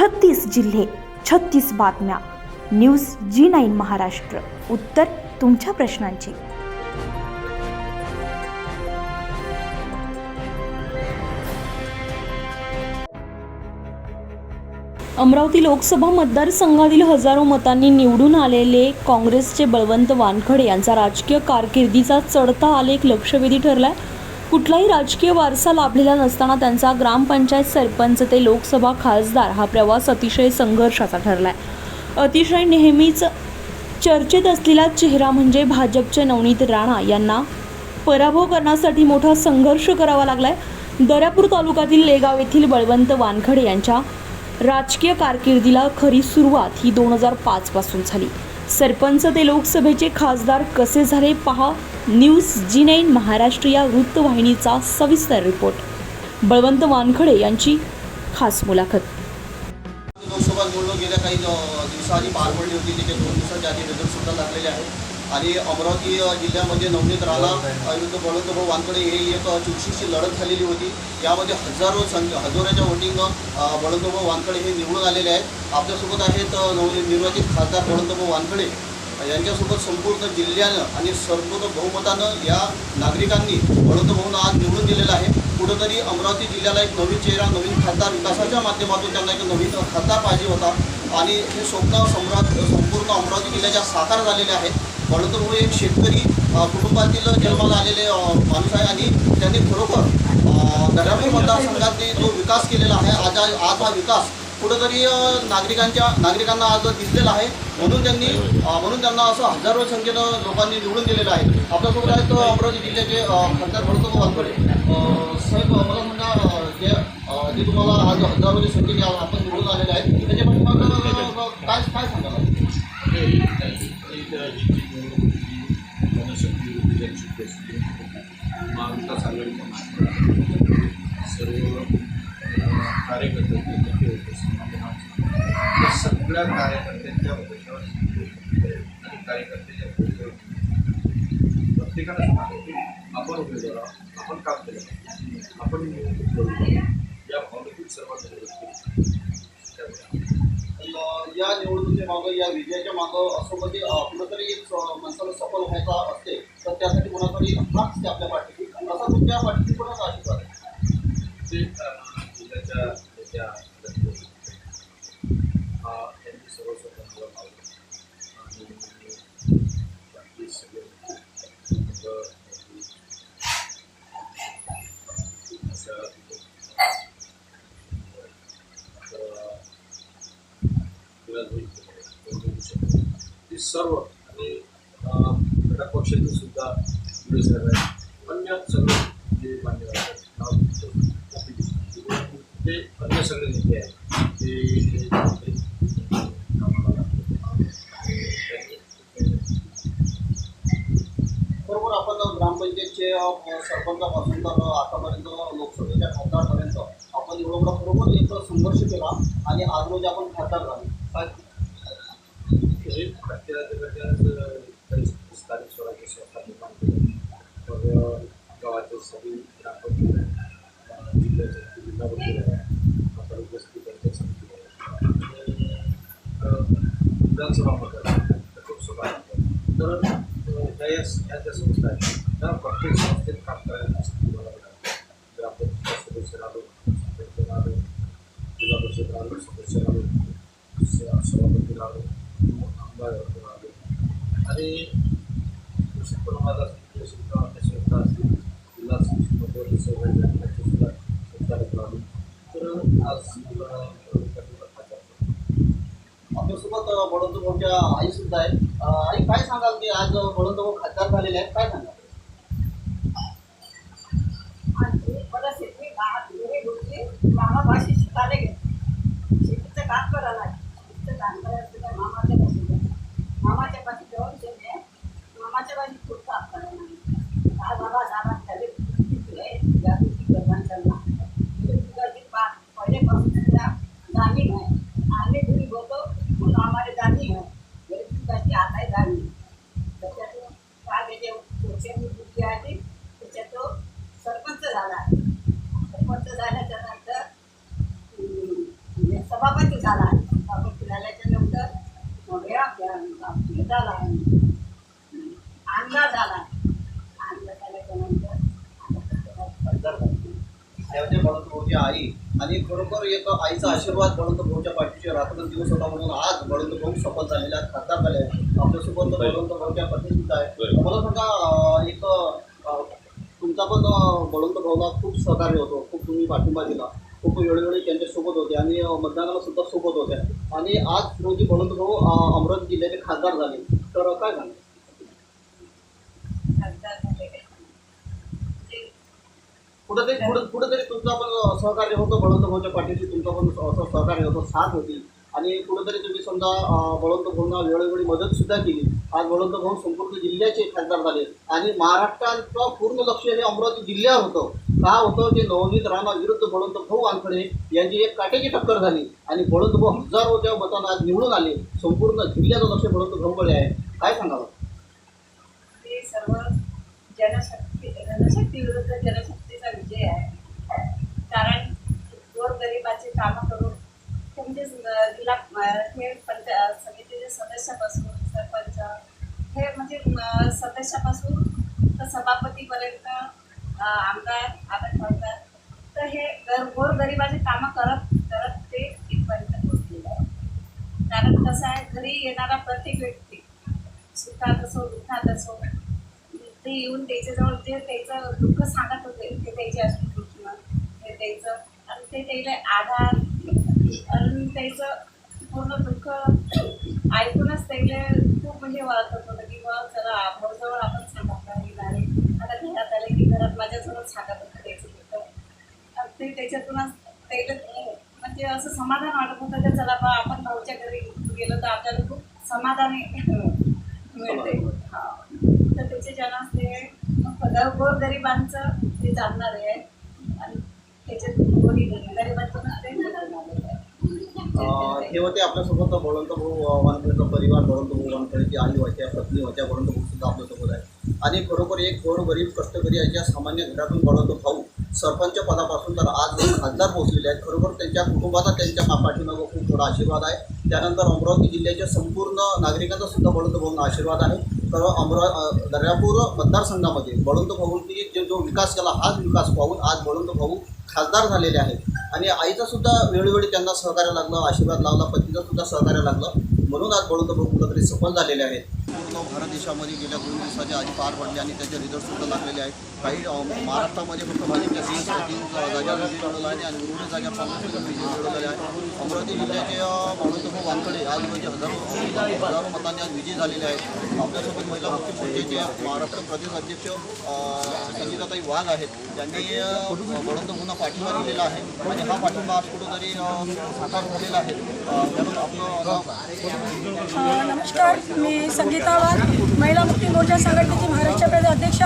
छत्तीस जिल्हे छत्तीस बातम्या. News G nine Maharashtra. उत्तर तुमच्या प्रश्नांची. अमरावती लोकसभा मतदारसंघातील हजारो मतांनी निवडून आलेले काँग्रेसचे बळवंत वानखडे यांचा राजकीय कारकिर्दीचा चढता आलेख लक्षवेधी ठरलाय. कुठलाही राजकीय वारसा लाभलेला नसताना त्यांचा ग्रामपंचायत सरपंच ते लोकसभा खासदार हा प्रवास अतिशय संघर्षाचा ठरला आहे अतिशय नेहमीच चर्चेत असलेला चेहरा म्हणजे भाजपचे नवनीत राणा यांना पराभव करण्यासाठी मोठा संघर्ष करावा लागलाय. दर्यापूर तालुक्यातील लेगाव येथील बळवंत वानखडे यांच्या राजकीय कारकिर्दीला खरी सुरुवात ही दोन हजार पाचपासून झाली. सरपंच ते लोकसभेचे खासदार कसे झाले पहा. न्यूज जी नाईन महाराष्ट्र या वृत्तवाहिनीचा सविस्तर रिपोर्ट. बळवंत वानखडे यांची खास मुलाखत. लोकसभा निवडणूक गेल्या काही दिवसाआधी पार पडली होती. तिथे दोन दिवसाच्या आधी रिझल्ट सुद्धा लागलेले आहेत आणि अमरावती जिल्ह्यामध्ये नवनीत राणा अ, बळवंतभाऊ वानकडे ही एक चुकशीची लढत झालेली होती. यामध्ये हजारो संख्या हजारोच्या वोटिंग बळवंतभाऊ वानकडे हे निवडून आलेले आहेत. आपल्यासोबत आहेत अ, निर्वाचित खासदार बळवंतभाऊ वानकडे यांच्यासोबत संपूर्ण जिल्ह्यानं आणि संपूर्ण बहुमतानं या नागरिकांनी बळवंतभाऊंना आज निवडून दिलेलं आहे. कुठंतरी अमरावती जिल्ह्याला एक नवीन चेहरा नवीन खासदार विकासाच्या माध्यमातून त्यांना एक नवीन खासदार पाहिजे होता. आणि हे स्वप्न सम्राट संपूर्ण अमरावती जिल्ह्याच्या साकार झालेले आहेत बळवंतभाऊ हो एक शेतकरी कुटुंबातील जन्माला आलेले माणूस आहे आणि त्यांनी खरोखर धरावी दर्यापूर जो विकास केलेला आहे आज आज हा विकास कुठंतरी नागरिकांच्या नागरिकांना आज दिसलेला आहे. म्हणून त्यांनी म्हणून त्यांना असं हजारो संख्येनं लोकांनी निवडून दिलेलं आहे. आपल्यासोबत आहेत अमरावती जिल्ह्याचे खासदार भरतो वानखडे. साहेब मला सांगा जे जे तुम्हाला आज हजारोच्या संख्येने आपण निवडून आलेले आहेत त्याच्यामध्ये पाठीमागं, अ, काय काय सांगाल महाविकास आघाडीच्या माध्यमातून सर्व अ, कार्यकर्त्यांचे नेते होते समाजमाध्यम या सगळ्या कार्यकर्त्यांच्या भरोशावर आणि कार्यकर्त्याच्या भरोशावर प्रत्येकाला सांगतो की आपण उमेदवार आहोत आपण या भावनेतून सर्वांनी त्यामुळे. पण, अ, या या विजयाच्या मागं असं म्हणजे कुठंतरी माणसाला सफल व्हायचा असते तर त्यासाठी कोणातरी हात असते आपल्या पाठीशी. असा तुमच्या पाठीशी कोणाचा आशीर्वाद आहे? ते जिल्ह्याच्या नेत्या लक्ष्मी हा यांनी सर्व स्वतंत्र लावलं आणि बाकी सगळे मुलं, मुली, असं तर, विराजभाई फडणवीस, हे सर्व. आणि अ, घटक सुद्धा पुढे साहेब आहेत अन्य सगळे जे मान्यवर आहेत नाव ते अन्य सगळे नेते आहेत ते बरोबर आपण ग्रामपंचायतचे सरपंचापासून तर आतापर्यंत लोकसभेच्या खासदारपर्यंत आपण एवढा बरोबर एक संघर्ष केला आणि आज रोज आपण खासदार झाले. विधानसभा मतदार आहे, लोकसभा आहे तर या ह्या ज्या संस्था आहेत त्या प्रत्येक संस्थेत काम करायला तुम्हाला मिळालं सदस्य राहिलो सरपंच राहिलो जिल्हा परिषद राहिलो सदस्य राहिलो सभापती राहिलो आणि कृषी परमादा असतील सुद्धा आपल्या संस्था असतील जिल्हा सुद्धा तर आज आई सुद्धा आहे आई काय सांगाल की आज बळवंतभाऊ खासदार झालेले आहेत काय सांगाल आणि शेतीचं काम करायला शेतीचं काम करायला मामाच्या पाशी मामाच्या पाशी जाऊन शेते मामाच्या पाशी पुढचा हात नाही. बाबा दादा खाली तुले या गोष्टी करणार म्हणजे पा जामीन आहे. आम्ही घरी होतो म्हणून आम्हाला जामीन आहे. म्हणजे घरी आता आहे. जामीन त्याच्यातून काय त्याच्या पुढच्या बुद्धी आहे त्याच्यात तो सरपंच झाला. सरपंच झाल्याच्यानंतर सभापती झाला सभापती झाल्याच्यानंतर मग हे आपल्या- हे झाला आमदार झाला आमदार झाल्याच्यानंतर खासदार झाले. त्यामध्ये बळवंत आई आणि खरोखर एक आईचा आशीर्वाद बळवंत भाऊच्या पाठीशी रात्र दिवस होता म्हणून आज बळवंत भाऊ शपथ झालेले खासदार झाले आपल्यासोबत बळवंत भाऊच्या पत्नी सुद्धा आहे मला सांगा एक तुमचा पण बळवंत भाऊला खूप सहकार्य होतो खूप तुम्ही पाठिंबा दिला. खूप वेळोवेळी त्यांच्यासोबत होते आणि मतदानाला सुद्धा सोबत होत्या. आणि आज रोजी भाऊ अमरावती जिल्ह्याचे खासदार झाले. तर काय झाले? कुठेतरी कुठं कुठेतरी तुमचा पण सहकार्य होतं. बळवंत भाऊच्या पाठीशी तुमचं पण असं सहकार्य होतं. साथ होती. आणि कुठेतरी तुम्ही समजा बळवंत भाऊंना वेळोवेळी मदत सुद्धा केली. आज बळवंत भाऊ संपूर्ण जिल्ह्याचे खासदार झाले. आणि महाराष्ट्राचं पूर्ण लक्ष हे अमरावती जिल्ह्यावर होतं. का होतं? ते नवनीत राणा विरुद्ध बळवंत भाऊ वानखडे यांची एक काटेची टक्कर झाली. आणि बळवंत भाऊ हजारोच्या मतांना आज निवडून आले. संपूर्ण जिल्ह्याचं लक्ष बळवंत भाऊकडे आहे. काय सांगावं? ते सर्व जनशक्ती जनशक्ती विरुद्ध जनशक्तीचा विजय आहे. कारण गोरगरिबाचे कामं करून ते म्हणजे ज- जिल्हा हे पंच समितीचे सदस्यापासून सरपंच हे म्हणजे सदस्यापासून तर सभापतीपर्यंत आमदार आता खासदार तर हे गर गोरगरिबाचे कामं करत करत ते इथपर्यंत पोहोचलेलं आहे कारण कसं आहे घरी येणारा प्रत्येक व्यक्ती सुखात असो दुःखात असो ते येऊन त्याच्याजवळ जे त्याचं दुःख सांगत होते ते त्याचे असून कृष्ण हे त्याचं आणि ते त्याला आधार आणि त्याचं पूर्ण दुःख ऐकूनच त्याला खूप म्हणजे वाटत होतं की बा चला भाऊजवळ आपण सांगायला येणार आता घरात आले की घरात माझ्याजवळ सांगत होतं. दुःख आणि ते त्याच्यातूनच त्याला म्हणजे असं समाधान वाटत होतं की चला बा आपण भाऊच्या घरी गेलो तर आपल्याला खूप समाधान मिळते. हा. तर त्याचे जनास ते गोर गरिबांचं ते जाणणार आहे. आणि त्याच्यात गोरी हे होते आपल्यासोबत बळवंत भाऊ वानखेडचा परिवार बळवंत भाऊ वानखेडची आई होत्या पत्नी होत्या बळवंत भाऊ सुद्धा आपल्यासोबत आहे. आणि खरोखर एक गोर गरीब कष्टकरी याच्या सामान्य घरातून बळवंत भाऊ. सरपंच पदापासून तर आज खासदार पोहोचलेले आहेत. खरोखर त्यांच्या कुटुंबाचा त्यांच्या पाठीमागं खूप थोडा आशीर्वाद आहे. त्यानंतर अमरावती जिल्ह्याच्या संपूर्ण नागरिकांचा सुद्धा बळवंत भाऊंना आशीर्वाद आहे. तर अमरा दर्यापूर मतदारसंघामध्ये बळवंत भाऊंनी जे जो विकास केला हाच विकास पाहून आज बळवंत भाऊ खासदार झालेले आहेत. आणि आईचा सुद्धा वेळोवेळी त्यांना सहकार्य लागलं आशीर्वाद लावला पतीचा सुद्धा सहकार्य लागलं. म्हणून आज बळवंत भाऊ कुठंतरी सफल झालेले आहेत. पूर्ण भारत देशामध्ये गेल्या दोन दिवसाचे आधी पार पडले आणि त्याचे रिझल्ट सुद्धा लागलेले आहेत. काही महाराष्ट्रामध्ये फक्त भाजपच्या तीन तीन जागा विजय मिळवला आहे आणि उर्वरित जागा काँग्रेसच्या विजय मिळवलेल्या आहे अमरावती जिल्ह्याचे अं, बळवंत वानकडे आज म्हणजे हजारो हजारो मतांनी आज विजयी झालेले आहेत. आपल्यासोबत महिला मुक्ती मोर्चाचे महाराष्ट्र प्रदेश अध्यक्ष अं, संगीताताई वाघ आहेत. त्यांनी अं, बळवंत पाठिंबा दिलेला आहे. आणि हा पाठिंबा आज कुठंतरी साकार झालेला आहे. म्हणून आपलं नमस्कार. मी संगीत वाघ महिला मुक्ती मोर्चा संघटनेची महाराष्ट्र प्रदेश अध्यक्ष.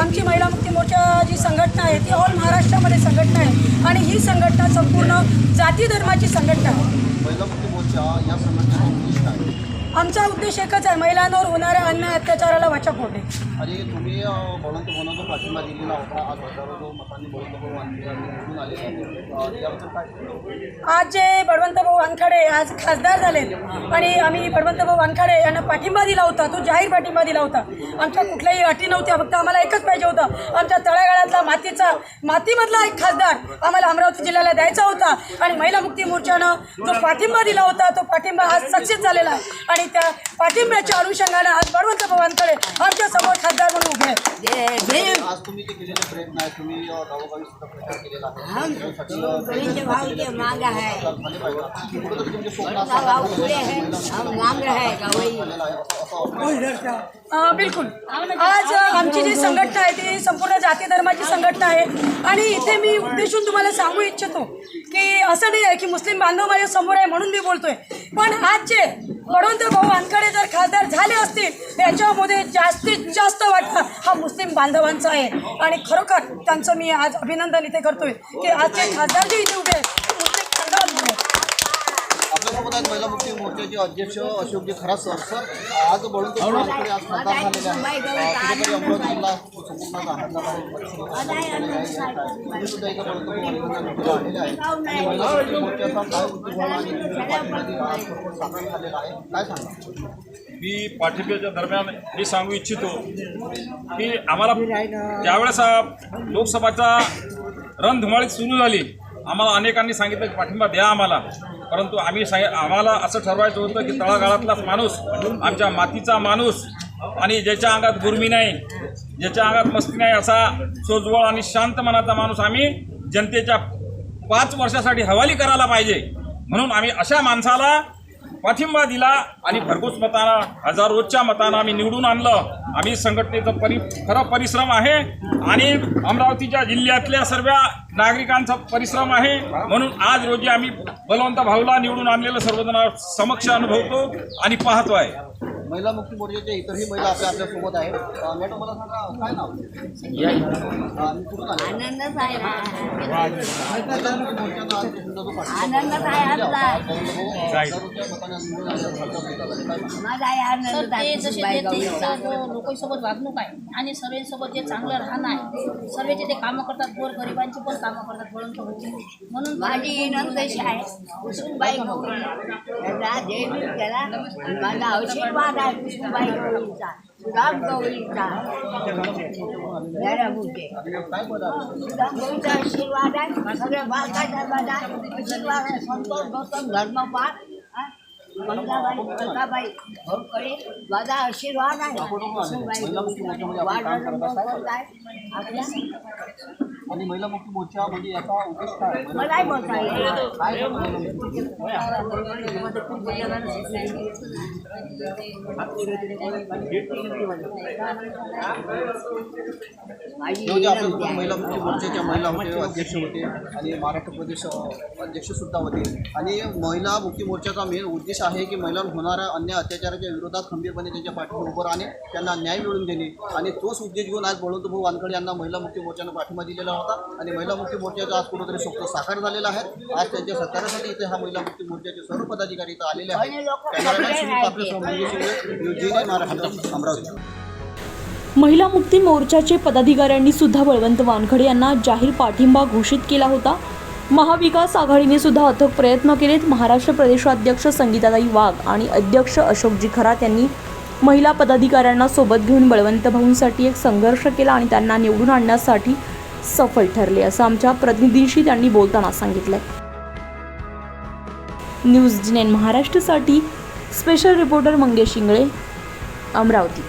आमची महिला मुक्ती मोर्चा जी संघटना आहे ती ऑल महाराष्ट्रामध्ये संघटना आहे. आणि ही संघटना संपूर्ण जाती धर्माची संघटना आहे. महिला मुक्ती मोर्चा या संघटनेचा उद्दिष्ट आहे. आमचा उद्देश एकच आहे महिलांवर होणाऱ्या अन्याय अत्याचाराला वाचा फोडणे आणि तुम्ही बळवंत पाठिंबा दिलेला होता आज हजारो जो मतांनी बळवंत भाऊ निवडून आलेले आहेत अं, याबद्दल काय आज जे बळवंत भाऊ वानखडे आज खासदार झालेत आणि आम्ही बळवंत भाऊ वानखडे यांना पाठिंबा दिला होता तो जाहीर पाठिंबा दिला होता. आमच्या कुठल्याही अटी नव्हत्या फक्त आम्हाला एकच पाहिजे होतं. आमच्या तळागाळातला मातीचा मातीमधला एक खासदार आम्हाला अमरावती जिल्ह्याला द्यायचा होता आणि महिला मुक्ती मोर्चानं जो पाठिंबा दिला होता तो पाठिंबा आज सक्सेस झालेला आहे. आणि त्या पाठिंब्याच्या अनुषंगानं आज बळवंत वानखडे आमच्यासमोर खासदार म्हणून उभे आज तुम्ही जे केलेले प्रयत्न तुम्ही गावोगावी सुद्धा प्रचार केलेला आहे. मांग मांग आहे बिलकुल. आज आमची जी संघटना आहे ती संपूर्ण जाती धर्माची संघटना आहे. आणि इथे मी उद्देशून तुम्हाला सांगू इच्छितो की असं नाही आहे की मुस्लिम बांधव माझ्यासमोर आहे म्हणून मी बोलतोय. पण आज जे बळवंत भाऊ वानकडे जर खासदार झाले असतील याच्यामध्ये जास्तीत जास्त वाटतं हा मुस्लिम बांधवांचा आहे. आणि खरोखर त्यांचं मी आज अभिनंदन इथे करतोय की आजचे खासदार जे इथे उभे आहेत महिला मुक्ती मोर्चाचे अध्यक्ष अशोकजी खरात सर सर आज बळून वानकडे आज मतदान झालेले आहे. अ, कुठेतरी अमरावती जिल्हा संपूर्ण अहमदाबाद तुम्ही सुद्धा इथं बळून वानकडे आलेले आहे. आणि महिला मुक्ती मोर्चाचा काय उद्योग झाला आणि तुमच्या पाठीमध्ये आज भरपूर सामील झालेला आहे. काय सांगा मी पाठिंब्याच्या दरम्यान हे सांगू इच्छितो की आम्हाला ज्यावेळेस हा लोकसभाचा रणधुमाळी सुरू झाली. आम्हाला अनेकांनी सांगितलं की पाठिंबा द्या आम्हाला. परंतु आम्ही सांग आम्हाला असं ठरवायचं होतं की तळागाळातलाच माणूस आमच्या मातीचा माणूस आणि ज्याच्या अंगात गुरमी नाही ज्याच्या अंगात मस्ती नाही असा सोजवळ आणि शांत मनाचा माणूस आम्ही जनतेच्या पाच वर्षासाठी हवाली करायला पाहिजे. म्हणून आम्ही अशा माणसाला पाठिंबा दिला आणि भरघोस मतानं हजारोच्या मतानं आम्ही निवडून आणलं. आम्ही संघटनेचं परि खरं परिश्रम आहे आणि अमरावतीच्या जिल्ह्यातल्या सर्व नागरिकांचा परिश्रम आहे. म्हणून आज रोजी आम्ही बलवंत भाऊला निवडून आणलेलं सर्वजण समक्ष अनुभवतो आणि पाहतो आहे महिला मुक्ती मोर्चाच्या इतरही महिला आपल्या आपल्यासोबत आहेत मॅडम मला सांगा काय नाव अ, आणि कुठून आले? आनंदच आहे महिला मुक्ती मोर्चाचा आज तुमचा जो पाठिंबा आनंदच आहे आपला हजारोच्या मताने निवडून आलेला खासदार होता. काय सांगा? माझा आहे आनंद तर ते जसे सासूबाई ते- ते गौरीचा. जो लोकांसोबत वागणूक आहे आणि सर्वांसोबत जे चांगलं राहणं आहे सर्वचे ते कामं करतात गोर गरिबांची पण कामं करतात वळून म्हणून माझी इनंद कशी आहे कुसुमबाई गौरी त्याचा देवी केला माझा आशीर्वाद જાય સુભાઈ ગોળી જાય સુધામ ગોળી જાય મેરા બુકે સુધામ ગોળી જાય આશીર્વાદ સગળે બાળકા જાય બધા આશીર્વાદ સંતોષ ગૌતમ ધર્મ પાઠ મંગલાભાઈ કલકાભાઈ ભોગ કરે બધા આશીર્વાદ. આવે સુભાઈ વાડવાનું થાય આપણે आणि महिला मुक्ती मोर्चा म्हणजे याचा उद्देश काय? बोलता हे होते आपल्या. महिला मुक्ती मोर्चाच्या महिला होते अध्यक्ष होते आणि महाराष्ट्र प्रदेश अध्यक्ष सुद्धा होते. आणि महिला मुक्ती मोर्चाचा मेन उद्देश आहे की महिलांवर होणाऱ्या अन्य अत्याचाराच्या विरोधात खंबीरपणे त्यांच्या पाठीवर उभं राहणे त्यांना न्याय मिळवून देणे. आणि तोच उद्देश घेऊन आज बळवंत भाऊ वानखडे यांना महिला मुक्ती मोर्चानं पाठिंबा दिलेला होता आणि महिला मुक्ती मोर्चाचा आज कुठेतरी स्वप्न साकार झालेला आहे आज त्यांच्या सत्कारासाठी इथे हा महिला मुक्ती मोर्चाचे सर्व पदाधिकारी इथं आलेले आहेत अमरावती महिला मुक्ती मोर्चाचे पदाधिकाऱ्यांनी सुद्धा बळवंत वानखडे यांना जाहीर पाठिंबा घोषित केला होता महाविकास आघाडीने सुद्धा अथक प्रयत्न केलेत महाराष्ट्र प्रदेशाध्यक्ष संगीताताई वाघ आणि अध्यक्ष अशोकजी खरात यांनी महिला पदाधिकाऱ्यांना सोबत घेऊन बळवंत भाऊंसाठी एक संघर्ष केला आणि त्यांना निवडून आणण्यासाठी सफल ठरले असं आमच्या प्रतिनिधीशी त्यांनी बोलताना सांगितलंय. न्यूज जिनेन महाराष्ट्रसाठी स्पेशल रिपोर्टर मंगेश इंगळे अमरावती.